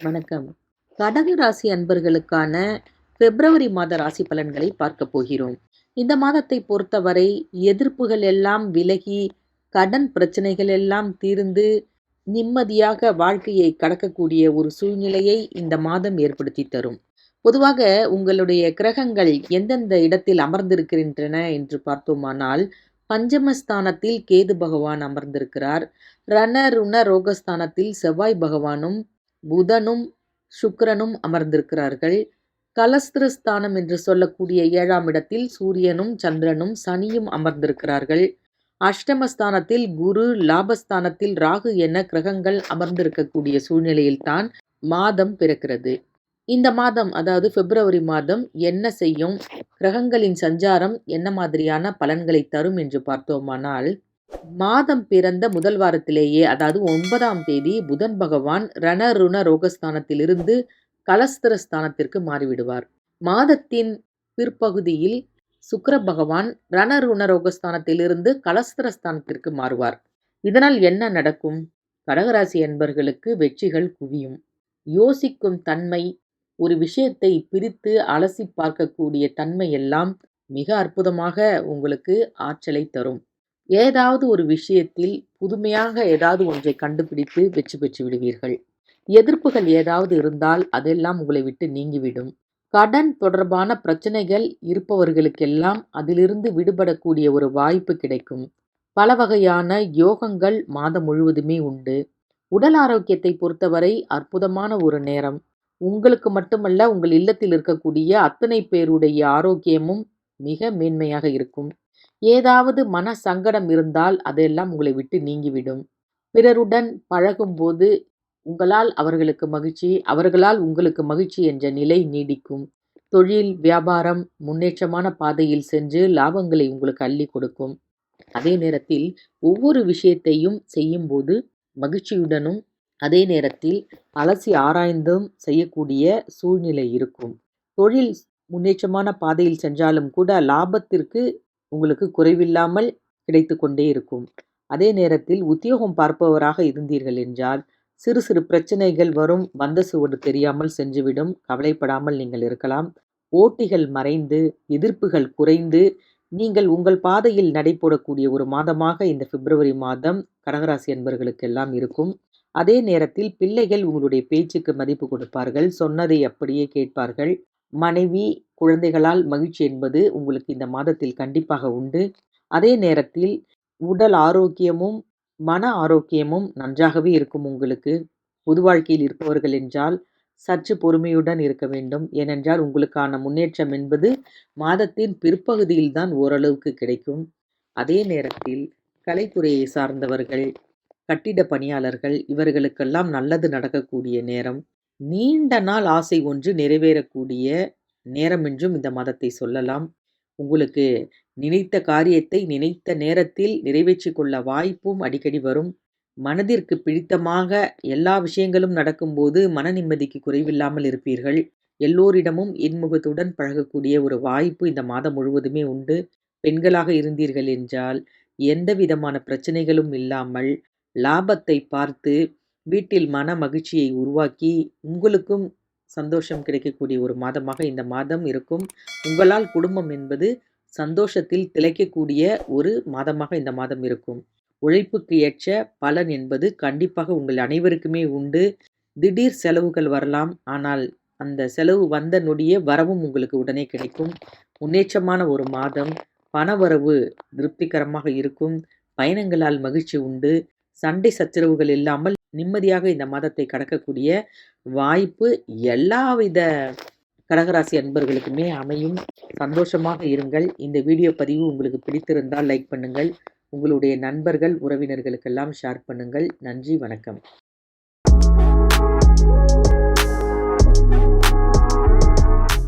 வணக்கம். கடக ராசி அன்பர்களுக்கான பிப்ரவரி மாத ராசி பலன்களை பார்க்க போகிறோம். இந்த மாதத்தை பொறுத்தவரை எதிர்ப்புகள் எல்லாம் விலகி கடன் பிரச்சனைகள் எல்லாம் தீர்ந்து நிம்மதியாக வாழ்க்கையை கடக்கக்கூடிய ஒரு சூழ்நிலையை இந்த மாதம் ஏற்படுத்தி தரும். பொதுவாக உங்களுடைய கிரகங்கள் எந்தெந்த இடத்தில் அமர்ந்திருக்கின்றன என்று பார்த்தோமானால் பஞ்சமஸ்தானத்தில் கேது பகவான் அமர்ந்திருக்கிறார். ரண ருண ரோகஸ்தானத்தில் செவ்வாய் பகவானும் புதனும் சுக்கிரனும் அமர்ந்திருக்கிறார்கள். கலஸ்திரஸ்தானம் என்று சொல்லக்கூடிய ஏழாம் இடத்தில் சூரியனும் சந்திரனும் சனியும் அமர்ந்திருக்கிறார்கள். அஷ்டமஸ்தானத்தில் குரு லாபஸ்தானத்தில் ராகு என கிரகங்கள் அமர்ந்திருக்கக்கூடிய சூழ்நிலையில்தான் மாதம் பிறக்கிறது. இந்த மாதம் அதாவது பிப்ரவரி மாதம் என்ன செய்யும்? கிரகங்களின் சஞ்சாரம் என்ன மாதிரியான பலன்களை தரும் என்று பார்த்தோமானால் மாதம் பிறந்த முதல் வாரத்திலேயே அதாவது ஒன்பதாம் தேதி புதன் பகவான் ரணருண ரோகஸ்தானத்திலிருந்து கலஸ்திர ஸ்தானத்திற்கு மாறிவிடுவார். மாதத்தின் பிற்பகுதியில் சுக்கர பகவான் ரணருண ரோகஸ்தானத்திலிருந்து கலஸ்திர ஸ்தானத்திற்கு மாறுவார். இதனால் என்ன நடக்கும்? கடகராசி என்பர்களுக்கு வெற்றிகள் குவியும். யோசிக்கும் தன்மை ஒரு விஷயத்தை பிரித்து அலசி பார்க்கக்கூடிய தன்மை எல்லாம் மிக அற்புதமாக உங்களுக்கு ஆற்றலை தரும். ஏதாவது ஒரு விஷயத்தில் புதுமையாக ஏதாவது ஒன்றை கண்டுபிடித்து வெற்றி பெற்று விடுவீர்கள். எதிர்ப்புகள் ஏதாவது இருந்தால் அதெல்லாம் உங்களை விட்டு நீங்கிவிடும். கடன் தொடர்பான பிரச்சனைகள் இருப்பவர்களுக்கெல்லாம் அதிலிருந்து விடுபடக்கூடிய ஒரு வாய்ப்பு கிடைக்கும். பல வகையான யோகங்கள் மாதம் முழுவதுமே உண்டு. உடல் ஆரோக்கியத்தை பொறுத்தவரை அற்புதமான ஒரு நேரம். உங்களுக்கு மட்டுமல்ல உங்கள் இல்லத்தில் இருக்கக்கூடிய அத்தனை பேருடைய ஆரோக்கியமும் மிக மேன்மையாக இருக்கும். ஏதாவது மன சங்கடம் இருந்தால் அதெல்லாம் உங்களை விட்டு நீங்கிவிடும். பிறருடன் பழகும்போது உங்களால் அவர்களுக்கு மகிழ்ச்சி அவர்களால் உங்களுக்கு மகிழ்ச்சி என்ற நிலை நீடிக்கும். தொழில் வியாபாரம் முன்னேற்றமான பாதையில் சென்று லாபங்களை உங்களுக்கு அள்ளி கொடுக்கும். அதே நேரத்தில் ஒவ்வொரு விஷயத்தையும் செய்யும்போது மகிழ்ச்சியுடனும் அதே நேரத்தில் அலசி ஆராய்ந்தும் செய்யக்கூடிய சூழ்நிலை இருக்கும். தொழில் முன்னேற்றமான பாதையில் சென்றாலும் கூட லாபத்திற்கு உங்களுக்கு குறைவில்லாமல் கிடைத்து கொண்டே இருக்கும். அதே நேரத்தில் உத்தியோகம் பார்ப்பவராக இருந்தீர்கள் என்றால் சிறு சிறு பிரச்சனைகள் வரும் வந்த சுவடு தெரியாமல் சென்றுவிடும் கவலைப்படாமல் நீங்கள் இருக்கலாம். ஓட்டிகள் மறைந்து எதிர்ப்புகள் குறைந்து நீங்கள் உங்கள் பாதையில் நடைபோடக்கூடிய ஒரு மாதமாக இந்த பிப்ரவரி மாதம் கடகராசி என்பர்களுக்கெல்லாம் இருக்கும். அதே நேரத்தில் பிள்ளைகள் உங்களுடைய பேச்சுக்கு மதிப்பு கொடுப்பார்கள் சொன்னதை அப்படியே கேட்பார்கள். மனைவி குழந்தைகளால் மகிழ்ச்சி என்பது உங்களுக்கு இந்த மாதத்தில் கண்டிப்பாக உண்டு. அதே நேரத்தில் உடல் ஆரோக்கியமும் மன ஆரோக்கியமும் நன்றாகவே இருக்கும் உங்களுக்கு. பொது வாழ்க்கையில் இருப்பவர்கள் என்றால் சற்று பொறுமையுடன் இருக்க வேண்டும். ஏனென்றால் உங்களுக்கான முன்னேற்றம் என்பது மாதத்தின் பிற்பகுதியில் தான் ஓரளவுக்கு கிடைக்கும். அதே நேரத்தில் கலைத்துறையை சார்ந்தவர்கள் கட்டிட பணியாளர்கள் இவர்களுக்கெல்லாம் நல்லது நடக்கக்கூடிய நேரம். நீண்ட நாள் ஆசை ஒன்று நிறைவேறக்கூடிய நேரம் என்றும் இந்த மதத்தை சொல்லலாம். உங்களுக்கு நினைத்த காரியத்தை நினைத்த நேரத்தில் நிறைவேற்றி கொள்ள வாய்ப்பும் அடிக்கடி வரும். மனதிற்கு பிடித்தமாக எல்லா விஷயங்களும் நடக்கும்போது மன நிம்மதிக்கு குறைவில்லாமல் இருப்பீர்கள். எல்லோரிடமும் இன்முகத்துடன் பழகக்கூடிய ஒரு வாய்ப்பு இந்த மாதம் முழுவதுமே உண்டு. பெண்களாக இருந்தீர்கள் என்றால் எந்த விதமான பிரச்சனைகளும் இல்லாமல் லாபத்தை பார்த்து வீட்டில் மன மகிழ்ச்சியை உருவாக்கி உங்களுக்கும் சந்தோஷம் கிடைக்கக்கூடிய ஒரு மாதமாக இந்த மாதம் இருக்கும். உங்களால் குடும்பம் என்பது சந்தோஷத்தில் திளைக்கக்கூடிய ஒரு மாதமாக இந்த மாதம் இருக்கும். உழைப்புக்கு ஏற்ற பலன் என்பது கண்டிப்பாக உங்கள் அனைவருக்குமே உண்டு. திடீர் செலவுகள் வரலாம் ஆனால் அந்த செலவு வந்த நொடியே வரவும் உங்களுக்கு உடனே கிடைக்கும். முன்னேற்றமான ஒரு மாதம் பணவரவு திருப்திகரமாக இருக்கும். பயணங்களால் மகிழ்ச்சி உண்டு. சண்டை சச்சரவுகள் இல்லாமல் நிம்மதியாக இந்த மாதத்தை கடக்கக்கூடிய வாய்ப்பு எல்லாவித கடகராசி அன்பர்களுக்குமே அமையும். சந்தோஷமாக இருங்கள். இந்த வீடியோ பதிவு உங்களுக்கு பிடித்திருந்தால் லைக் பண்ணுங்கள். உங்களுடைய நண்பர்கள் உறவினர்களுக்கெல்லாம் ஷேர் பண்ணுங்கள். நன்றி வணக்கம்.